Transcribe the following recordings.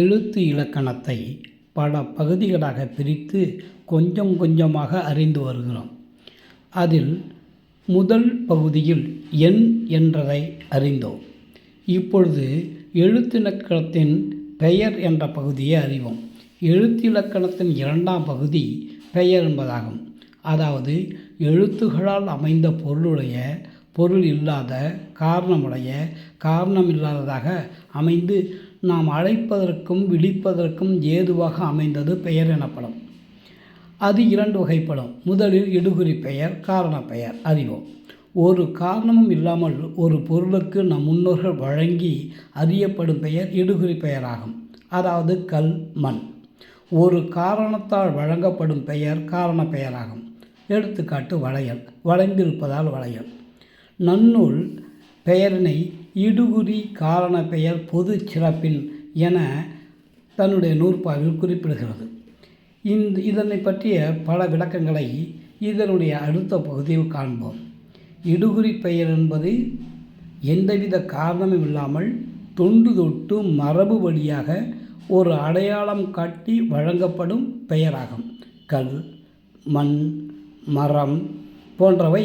எழுத்து இலக்கணத்தை பல பகுதிகளாக பிரித்து கொஞ்சம் கொஞ்சமாக அறிந்து வருகிறோம். அதில் முதல் பகுதியில் எண் என்றதை அறிந்தோம். இப்பொழுது எழுத்திலக்கணத்தின் பெயர் என்ற பகுதியை அறிவோம். எழுத்திலக்கணத்தின் இரண்டாம் பகுதி பெயர் என்பதாகும். அதாவது எழுத்துகளால் அமைந்த பொருளுடைய பொருள் இல்லாத காரணமுடைய காரணம் இல்லாததாக அமைந்து நாம் அழைப்பதற்கும் விழிப்பதற்கும் ஏதுவாக அமைந்தது பெயர் எனப்படும். அது இரண்டு வகைப்படும். முதலில் இடுகுறி பெயர் காரண பெயர். அறிவோம். ஒரு காரணமும் இல்லாமல் ஒரு பொருளுக்கு நம் முன்னோர்கள் வழங்கி அறியப்படும் பெயர் இடுகுறி பெயராகும். அதாவது கல் மண். ஒரு காரணத்தால் வழங்கப்படும் பெயர் காரண பெயராகும். எடுத்துக்காட்டு வளையல். வளைந்திருப்பதால் வளையல். நன்னூல் பெயரினை இடுகுறி காரண பெயர் பொது சிறப்பின் என தன்னுடைய நூற்பாவில் குறிப்பிடுகிறது. இந்த இதனை பற்றிய பல விளக்கங்களை இதனுடைய அடுத்த பகுதியில் காண்போம். இடுகுறி பெயர் என்பது எந்தவித காரணமும் இல்லாமல் தொண்டு தொட்டு மரபு வழியாக ஒரு அடையாளம் காட்டி வழங்கப்படும் பெயராகும். கல் மண் மரம் போன்றவை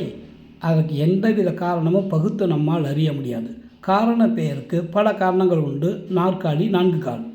அதற்கு எந்தவித காரணமும் பகுத்து நம்மால் அறிய முடியாது. காரண பெயருக்கு பல காரணங்கள் உண்டு. நாற்காலி நான்கு கால்.